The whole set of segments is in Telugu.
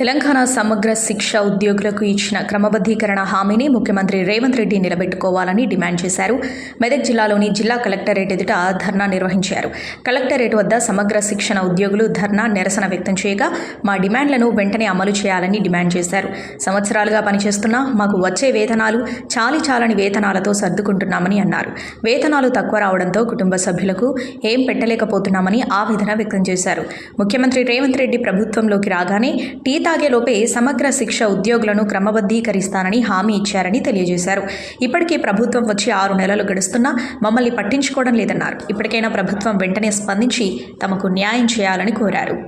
తెలంగాణ సమగ్ర శిక్ష ఉద్యోగులకు ఇచ్చిన క్రమబద్ధీకరణ హామీని ముఖ్యమంత్రి రేవంత్ రెడ్డి నిలబెట్టుకోవాలని డిమాండ్ చేశారు. మెదక్ జిల్లాలోని జిల్లా కలెక్టరేట్ ఎదుట ధర్నా నిర్వహించారు. కలెక్టరేట్ వద్ద సమగ్ర శిక్షణ ఉద్యోగులు ధర్నా నిరసన వ్యక్తం చేయగా మా డిమాండ్లను వెంటనే అమలు చేయాలని డిమాండ్ చేశారు. సంవత్సరాలుగా పనిచేస్తున్న మాకు వచ్చే వేతనాలు చాలి చాలని వేతనాలతో సర్దుకుంటున్నామని అన్నారు. వేతనాలు తక్కువ రావడంతో కుటుంబ సభ్యులకు ఏం పెట్టలేకపోతున్నామని ఆవేదన వ్యక్తం చేశారు. ముఖ్యమంత్రి రేవంత్ రెడ్డి ప్రభుత్వంలోకి రాగానే టీ తాగేలోపే సమగ్ర శిక్ష ఉద్యోగులను క్రమబద్ధీకరిస్తానని హామీ ఇచ్చారని తెలియజేశారు. ఇప్పటికీ ప్రభుత్వం వచ్చి ఆరు నెలలు గడుస్తున్నా మమ్మల్ని పట్టించుకోవడం లేదన్నారు. ఇప్పటికైనా ప్రభుత్వం వెంటనే స్పందించి తమకు న్యాయం చేయాలని కోరారు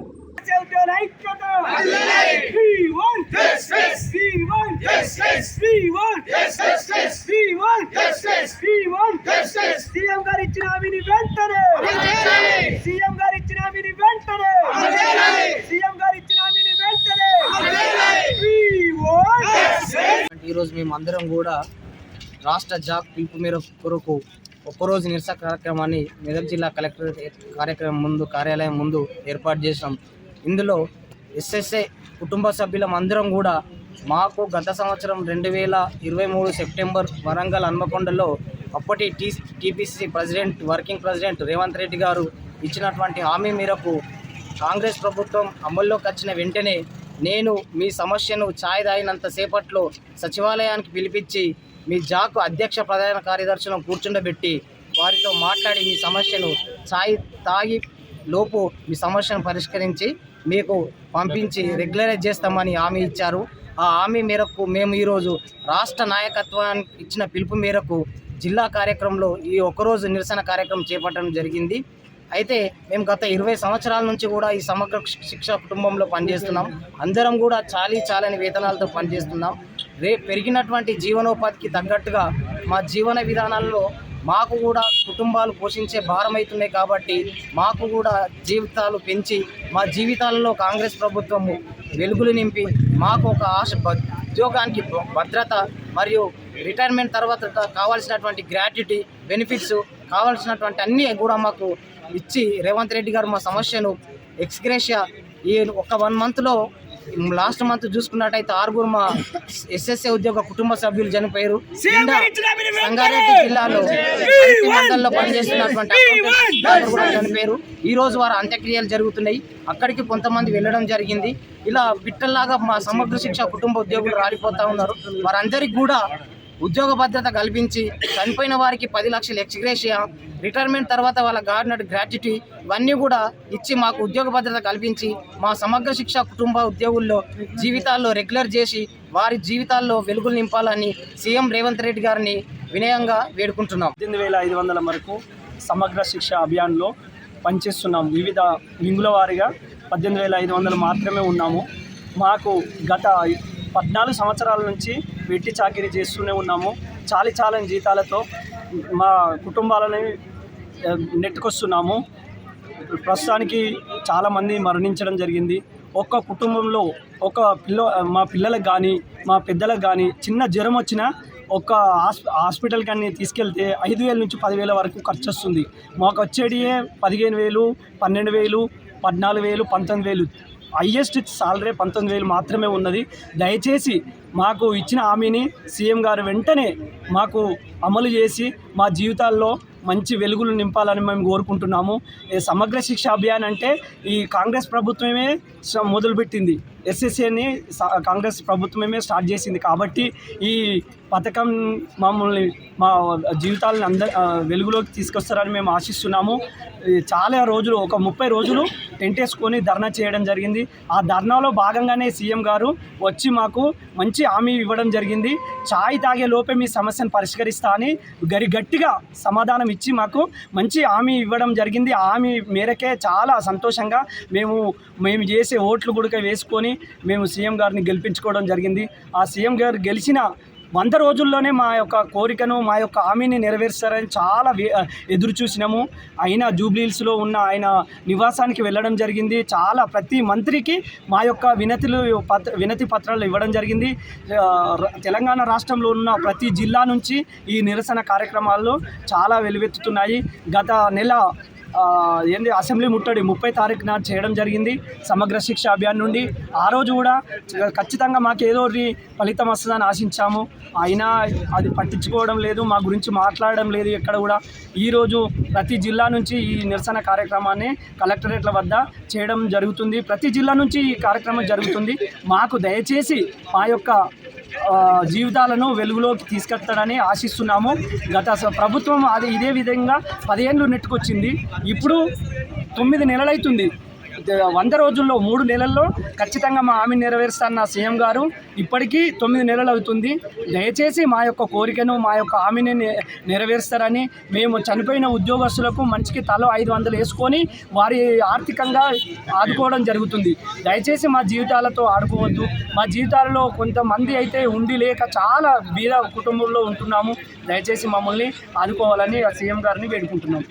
Children, ఐక్యత! We want Justice! We want Justice! We want Justice! We want Justice! We want Justice! CM గారు ఇచ్చిన హామీని వెంటనే చేయాలి! సీఎం గారు ఇచ్చిన హామీని వెంటనే చేయాలి! సీఎం గారు ఇచ్చిన హామీని వెంటనే చేయాలి! We want అంటే ఈరోజు మేము అందరం కూడా రాష్ట్ర జాక్ పిలుపు మేర కొరకు ఒక్కరోజు నిరసన కార్యక్రమాన్ని మెదక్ జిల్లా కలెక్టర్ కార్యక్రమం ముందు కార్యాలయం ముందు ఏర్పాటు చేసినాం. ఇందులో ఎస్ఎస్ఏ కుటుంబ సభ్యులం అందరం కూడా మాకు గత సంవత్సరం రెండు వేల ఇరవై మూడు సెప్టెంబర్ వరంగల్ హన్మకొండలో అప్పటి T TPC president working president Revanth Reddy గారు ఇచ్చినటువంటి హామీ మేరకు కాంగ్రెస్ ప్రభుత్వం అమల్లోకి వచ్చిన వెంటనే నేను మీ సమస్యను ఛాయ్ తాగినంత సేపట్లో సచివాలయానికి పిలిపించి మీ జాకు అధ్యక్ష ప్రధాన కార్యదర్శులను కూర్చుండబెట్టి వారితో మాట్లాడి మీ సమస్యను ఛాయ్ తాగి లోపు మీ సమస్యను పరిష్కరించి మీకు పంపించి రెగ్యులరైజ్ చేస్తామని హామీ ఇచ్చారు. ఆ హామీ మేరకు మేము ఈరోజు రాష్ట్ర నాయకత్వానికి ఇచ్చిన పిలుపు మేరకు జిల్లా కార్యక్రమంలో ఈ ఒక్కరోజు నిరసన కార్యక్రమం చేపట్టడం జరిగింది. అయితే మేము గత ఇరవై సంవత్సరాల నుంచి కూడా ఈ సమగ్ర శిక్ష కుటుంబంలో పనిచేస్తున్నాం. అందరం కూడా చాలీ చాలని వేతనాలతో పనిచేస్తున్నాం. రే పెరిగినటువంటి జీవనోపాధికి తగ్గట్టుగా మా జీవన విధానాల్లో మాకు కూడా కుటుంబాలు పోషించే భారం అవుతున్నాయి కాబట్టి మాకు కూడా జీవితాలు పెంచి మా జీవితాలలో కాంగ్రెస్ ప్రభుత్వము వెలుగులు నింపి మాకు ఒక ఆశ ఉద్యోగానికి భద్రత మరియు రిటైర్మెంట్ తర్వాత కావాల్సినటువంటి గ్రాట్యుటీ బెనిఫిట్స్ కావాల్సినటువంటి అన్నీ కూడా మాకు ఇచ్చి రేవంత్ రెడ్డి గారు మా సమస్యను ఎక్స్గ్రేషియా. ఈ ఒక వన్ మంత్లో లాస్ట్ మంత్ చూసుకున్నట్టయితే ఆరుగురు మా ఎస్ఎస్ఏ ఉద్యోగ కుటుంబ సభ్యులు చనిపోయారు సంగారెడ్డి జిల్లాలో మండలంలో పనిచేస్తున్నటువంటి కూడా చనిపోయారు ఈ రోజు వారి అంత్యక్రియలు జరుగుతున్నాయి. అక్కడికి కొంతమంది వెళ్ళడం జరిగింది. ఇలా బిట్టల్లాగా మా సమగ్ర శిక్ష కుటుంబ ఉద్యోగులు రాలిపోతా ఉన్నారు. వారందరికీ కూడా ఉద్యోగ భద్రత కల్పించి చనిపోయిన వారికి పది లక్షలు ఎక్స్గ్రేషియా రిటైర్మెంట్ తర్వాత వాళ్ళ గార్డెన్ గ్రాట్యుటీ ఇవన్నీ కూడా ఇచ్చి మాకు ఉద్యోగ భద్రత కల్పించి మా సమగ్ర శిక్ష కుటుంబ ఉద్యోగుల్లో జీవితాల్లో రెగ్యులర్ చేసి వారి జీవితాల్లో వెలుగులు నింపాలని సీఎం రేవంత్ రెడ్డి గారిని వినయంగా వేడుకుంటున్నాం. పద్దెనిమిది వేల ఐదు వందల వరకు సమగ్ర శిక్ష అభియాన్లో పనిచేస్తున్నాం. వివిధ వింగుల వారిగా పద్దెనిమిది వేల ఐదు వందలు మాత్రమే ఉన్నాము. మాకు గత పద్నాలుగు సంవత్సరాల నుంచి వెట్టి చాకిరీ చేస్తూనే ఉన్నాము. చాలి చాలని జీతాలతో మా కుటుంబాలని నెట్టుకొస్తున్నాము. ప్రస్తుతానికి చాలామంది మరణించడం జరిగింది. ఒక్క కుటుంబంలో ఒక పిల్ల మా పిల్లలకు కానీ మా పెద్దలకు కానీ చిన్న జ్వరం వచ్చినా ఒక హాస్పిటల్ కానీ తీసుకెళ్తే ఐదు వేల నుంచి పదివేల వరకు ఖర్చు వస్తుంది మాకు వచ్చేటియే పదిహేను వేలు పన్నెండు వేలు పద్నాలుగు వేలు పంతొమ్మిది వేలు హయ్యెస్ట్ సాలరీ పంతొమ్మిది వేలు మాత్రమే ఉన్నది. దయచేసి మాకు ఇచ్చిన హామీని సీఎం గారు వెంటనే మాకు అమలు చేసి మా జీవితాల్లో మంచి వెలుగులు నింపాలని మేము కోరుకుంటున్నాము. సమగ్ర శిక్ష అభియాన్ అంటే ఈ కాంగ్రెస్ ప్రభుత్వమే మొదలుపెట్టింది. ఎస్ఎస్ఏని కాంగ్రెస్ ప్రభుత్వమే స్టార్ట్ చేసింది. కాబట్టి ఈ పథకం మమ్మల్ని మా జీవితాలను అందరి వెలుగులోకి తీసుకొస్తారని మేము ఆశిస్తున్నాము. చాలా రోజులు ఒక ముప్పై రోజులు టెంట్ వేసుకొని ధర్నా చేయడం జరిగింది. ఆ ధర్నాలో భాగంగానే సీఎం గారు వచ్చి మాకు మంచి హామీ ఇవ్వడం జరిగింది. చాయ్ తాగే లోపే మీ సమస్యను పరిష్కరిస్తా అని గరి గట్టిగా సమాధానం ఇచ్చి మాకు మంచి హామీ ఇవ్వడం జరిగింది. ఆ హామీ మేరకే చాలా సంతోషంగా మేము మేము చేసే ఓట్లు కూడా వేసుకొని మేము సీఎం గారిని గెలిపించుకోవడం జరిగింది. ఆ సీఎం గారు గెలిచిన వంద రోజుల్లోనే మా యొక్క కోరికను మా యొక్క హామీని నెరవేరుస్తారని చాలా ఎదురు చూసినాము. అయినా జూబ్లీహిల్స్లో ఉన్న ఆయన నివాసానికి వెళ్ళడం జరిగింది. చాలా ప్రతి మంత్రికి మా యొక్క వినతులు పత్ర వినతి పత్రాలు ఇవ్వడం జరిగింది. తెలంగాణ రాష్ట్రంలో ఉన్న ప్రతి జిల్లా నుంచి ఈ నిరసన కార్యక్రమాల్లో చాలా వెలువెత్తుతున్నాయి. గత నెల ఏంది అసెంబ్లీ ముట్టడి ముప్పై తారీఖున చేయడం జరిగింది సమగ్ర శిక్ష అభియాన్ నుండి. ఆ రోజు కూడా ఖచ్చితంగా మాకు ఏదో ఫలితం వస్తుందని ఆశించాము. అయినా అది పట్టించుకోవడం లేదు మా గురించి మాట్లాడడం లేదు ఎక్కడ కూడా. ఈరోజు ప్రతి జిల్లా నుంచి ఈ నిరసన కార్యక్రమాన్ని కలెక్టరేట్ల వద్ద చేయడం జరుగుతుంది. ప్రతి జిల్లా నుంచి ఈ కార్యక్రమం జరుగుతుంది. మాకు దయచేసి మా యొక్క జీవితాలను వెలుగులోకి తీసుకెళ్తాడని ఆశిస్తున్నాము. గత ప్రభుత్వం అది ఇదే విధంగా పదిహేనులు నెట్టుకొచ్చింది. ఇప్పుడు తొమ్మిది నెలలైతుంది. వంద రోజుల్లో మూడు నెలల్లో ఖచ్చితంగా మా హామీ నెరవేరుస్తాన్న సీఎం గారు ఇప్పటికీ తొమ్మిది నెలలు అవుతుంది. దయచేసి మా యొక్క కోరికను మా యొక్క హామీని నెరవేరుస్తారని మేము చనిపోయిన ఉద్యోగస్తులకు మంచికి తలో ఐదు వందలు వేసుకొని వారి ఆర్థికంగా ఆదుకోవడం జరుగుతుంది. దయచేసి మా జీవితాలతో ఆడుకోవద్దు. మా జీవితాలలో కొంతమంది అయితే ఉండి లేక చాలా బీద కుటుంబంలో ఉంటున్నాము. దయచేసి మమ్మల్ని ఆదుకోవాలని ఆ సీఎం గారిని వేడుకుంటున్నాం.